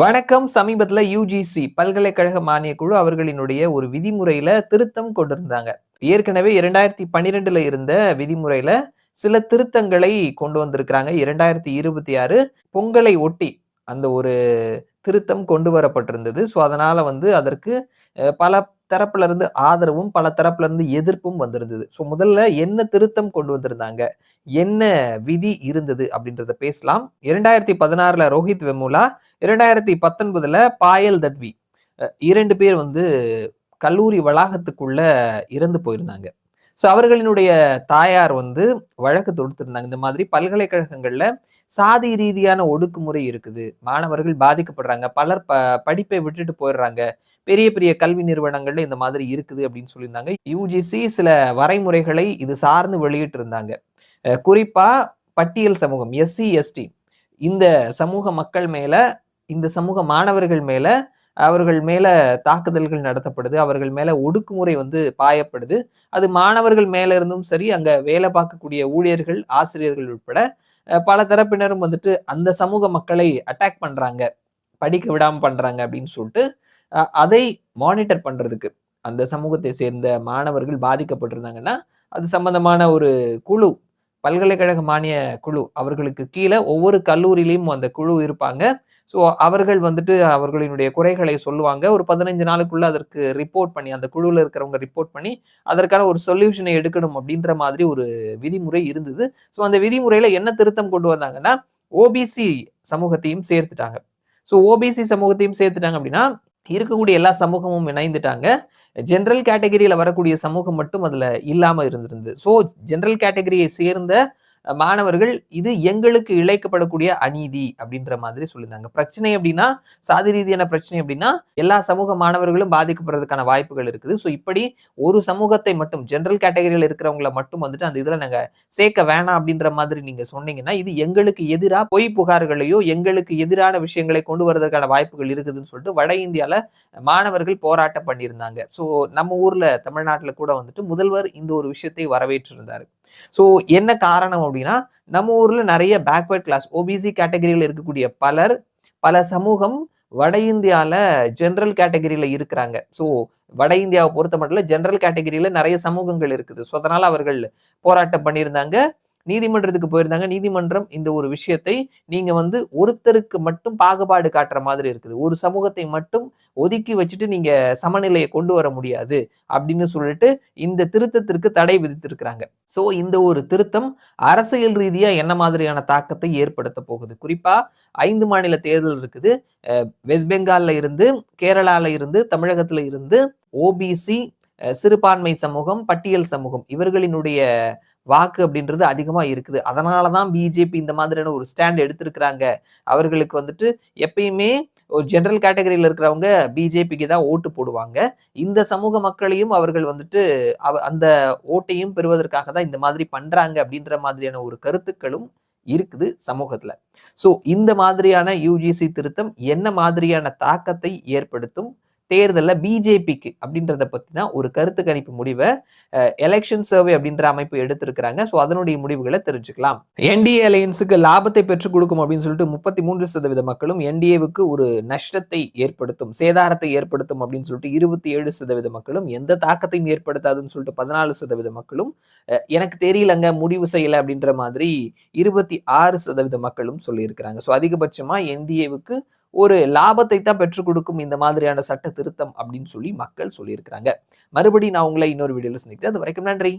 வணக்கம். சமீபத்தில் யூஜிசி பல்கலைக்கழக மானிய குழு அவர்களினுடைய ஒரு விதிமுறையில திருத்தம் கொண்டிருந்தாங்க. ஏற்கனவே இரண்டாயிரத்தி பன்னிரெண்டுல இருந்த விதிமுறையில சில திருத்தங்களை கொண்டு வந்திருக்கிறாங்க. இரண்டாயிரத்தி இருபத்தி ஆறு பொங்கலை ஒட்டி அந்த ஒரு திருத்தம் கொண்டு வரப்பட்டிருந்தது. ஸோ அதனால வந்து அதற்கு பல தரப்புல இருந்து ஆதரவும் பல தரப்புல இருந்து எதிர்ப்பும் வந்திருந்தது. ஸோ முதல்ல என்ன திருத்தம் கொண்டு வந்திருந்தாங்க? என்ன விதி இருந்தது? அப்படின்றத பேசலாம். இரண்டாயிரத்தி பதினாறுல ரோஹித் வெமுலா இரண்டாயிரத்தி பத்தொன்பதுல பாயல் தட்வி இரண்டு பேர் வந்து கல்லூரி வளாகத்துக்குள்ள இறந்து போயிருந்தாங்க. ஸோ அவர்களினுடைய தாயார் வந்து வழக்கு தொடுத்திருந்தாங்க. இந்த மாதிரி பல்கலைக்கழகங்கள்ல சாதி ரீதியான ஒடுக்குமுறை இருக்குது. மாணவர்கள் பாதிக்கப்படுறாங்க. பலர் ப படிப்பை விட்டுட்டு போயிடுறாங்க. பெரிய பெரிய கல்வி நிறுவனங்கள்ல இந்த மாதிரி இருக்குது அப்படின்னு சொல்லியிருந்தாங்க. யூஜிசி சில வரைமுறைகளை இது சார்ந்து வெளியிட்டு இருந்தாங்க குறிப்பா பட்டியல் சமூகம் எஸ்சி எஸ்டி இந்த சமூக மக்கள் மேல இந்த சமூக மாணவர்கள் மேல அவர்கள் மேல தாக்குதல்கள் நடத்தப்படுது அவர்கள் மேல ஒடுக்குமுறை வந்து பாயப்படுது. அது மாணவர்கள் மேல இருந்தும் சரி அங்க வேலை பார்க்கக்கூடிய ஊழியர்கள் ஆசிரியர்கள் உட்பட பல தரப்பினரும் வந்துட்டு அந்த சமூக மக்களை அட்டாக் பண்றாங்க படிக்க விடாம பண்றாங்க அப்படின்னு சொல்லிட்டு அதை மானிட்டர் பண்றதுக்கு. அந்த சமூகத்தை சேர்ந்த மாணவர்கள் பாதிக்கப்பட்டிருந்தாங்கன்னா அது சம்பந்தமான ஒரு குழு பல்கலைக்கழக மானிய குழு அவர்களுக்கு கீழே ஒவ்வொரு கல்லூரியிலையும் அந்த குழு இருப்பாங்க. ஸோ அவர்கள் வந்துட்டு அவர்களினுடைய குறைகளை சொல்லுவாங்க. ஒரு பதினஞ்சு நாளுக்குள்ள அதற்கு ரிப்போர்ட் பண்ணி அந்த குழுவில் இருக்கிறவங்க ரிப்போர்ட் பண்ணி அதற்கான ஒரு சொல்யூஷனை எடுக்கணும் அப்படின்ற மாதிரி ஒரு விதிமுறை இருந்தது. ஸோ அந்த விதிமுறையில என்ன திருத்தம் கொண்டு வந்தாங்கன்னா ஓபிசி சமூகத்தையும் சேர்த்துட்டாங்க. ஸோ ஓபிசி சமூகத்தையும் சேர்த்துட்டாங்க அப்படின்னா இருக்கக்கூடிய எல்லா சமூகமும் இணைந்துட்டாங்க. ஜென்ரல் கேட்டகரியில் வரக்கூடிய சமூகம் மட்டும் அதில் இல்லாமல் இருந்திருந்தது. ஸோ ஜென்ரல் கேட்டகரியை சேர்ந்த மாணவர்கள் இது எங்களுக்கு இழைக்கப்படக்கூடிய அநீதி அப்படின்ற மாதிரி சொல்லியிருந்தாங்க. பிரச்சனை அப்படின்னா சாதி ரீதியான பிரச்சனை அப்படின்னா எல்லா சமூக மாணவர்களும் பாதிக்கப்படுறதுக்கான வாய்ப்புகள் இருக்குது. ஸோ இப்படி ஒரு சமூகத்தை மட்டும் ஜென்ரல் கேட்டகரியில் இருக்கிறவங்கள மட்டும் வந்துட்டு அந்த இதில் நாங்கள் சேர்க்க வேணாம் அப்படின்ற மாதிரி நீங்கள் சொன்னீங்கன்னா இது எங்களுக்கு எதிராக பொய் புகார்களையோ எங்களுக்கு எதிரான விஷயங்களை கொண்டு வரதுக்கான வாய்ப்புகள் இருக்குதுன்னு சொல்லிட்டு வட இந்தியாவில் மாணவர்கள் போராட்டம் பண்ணியிருந்தாங்க. ஸோ நம்ம ஊரில் தமிழ்நாட்டில் கூட வந்துட்டு முதல்வர் இந்த ஒரு விஷயத்தை வரவேற்றிருந்தார். ஸோ என்ன காரணம் அப்படின்னா நம்ம ஊரில் நிறைய பேக்வர்ட் கிளாஸ் ஓபிசி கேட்டகரியில் இருக்கக்கூடிய பலர் பல சமூகம் வட இந்தியாவில் ஜென்ரல் கேட்டகரியில் இருக்கிறாங்க. ஸோ வட இந்தியாவை பொறுத்த மட்டும் ஜென்ரல் கேட்டகரியில் நிறைய சமூகங்கள் இருக்குது. ஸோ அதனால் அவர்கள் போராட்டம் பண்ணியிருந்தாங்க. நீதிமன்றத்துக்கு போயிருந்தாங்க. நீதிமன்றம் இந்த ஒரு விஷயத்தை நீங்க வந்து ஒருத்தருக்கு மட்டும் பாகுபாடு காட்டுற மாதிரி இருக்குது. ஒரு சமூகத்தை மட்டும் ஒதுக்கி வச்சுட்டு நீங்க சமநிலையை கொண்டு வர முடியாது அப்படின்னு சொல்லிட்டு இந்த திருத்தத்திற்கு தடை விதித்திருக்கிறாங்க. சோ இந்த ஒரு திருத்தம் அரசியல் ரீதியா என்ன மாதிரியான தாக்கத்தை ஏற்படுத்த போகுது? குறிப்பா ஐந்து மாநில தேர்தல் இருக்குது. வெஸ்ட் பெங்கால்ல இருந்து கேரளால இருந்து தமிழகத்துல இருந்து ஓபிசி சிறுபான்மை சமூகம் பட்டியல் சமூகம் இவர்களினுடைய வாக்கு அப்படின்றது அதிகமாக இருக்குது. அதனாலதான் பிஜேபி இந்த மாதிரியான ஒரு ஸ்டாண்ட் எடுத்திருக்கிறாங்க. அவர்களுக்கு வந்துட்டு எப்பயுமே ஒரு ஜென்ரல் கேட்டகரியில் இருக்கிறவங்க பிஜேபிக்கு தான் ஓட்டு போடுவாங்க. இந்த சமூக மக்களையும் அவர்கள் வந்துட்டு அவ அந்த ஓட்டையும் பெறுவதற்காக தான் இந்த மாதிரி பண்ணுறாங்க அப்படின்ற மாதிரியான ஒரு கருத்துக்களும் இருக்குது சமூகத்தில். ஸோ இந்த மாதிரியான யூஜிசி திருத்தம் என்ன மாதிரியான தாக்கத்தை ஏற்படுத்தும்? தேர்தலில் பிஜேபிக்கு அப்படின்றத பற்றி தான் ஒரு கருத்து கணிப்பு முடிவை எலெக்ஷன் சர்வே அப்படின்ற அமைப்பு எடுத்திருக்கிறாங்க. ஸோ அதனுடைய முடிவுகளை தெரிஞ்சுக்கலாம். என்டிஏ அலையன்ஸுக்கு லாபத்தை பெற்றுக் கொடுக்கும் அப்படின்னு சொல்லிட்டு முப்பத்தி மூன்று சதவீத மக்களும் என்டிஏவுக்கு ஒரு நஷ்டத்தை ஏற்படுத்தும் சேதாரத்தை ஏற்படுத்தும் அப்படின்னு சொல்லிட்டு இருபத்தி ஏழு சதவீத மக்களும் எந்த தாக்கத்தையும் ஏற்படுத்தாதுன்னு சொல்லிட்டு பதினாலு சதவீத மக்களும் எனக்கு தெரியலங்க முடிவு செய்யலை அப்படின்ற மாதிரி இருபத்தி ஆறு சதவீத மக்களும் சொல்லியிருக்கிறாங்க. ஸோ அதிகபட்சமாக என்டிஏவுக்கு ஒரு லாபத்தை தான் பெற்றுக் கொடுக்கும் இந்த மாதிரியான சட்ட திருத்தம் அப்படின்னு சொல்லி மக்கள் சொல்லியிருக்கிறாங்க. மறுபடியும் நான் உங்களை இன்னொரு வீடியோவில் சந்திக்கிறேன். அது வரைக்கும் நன்றி.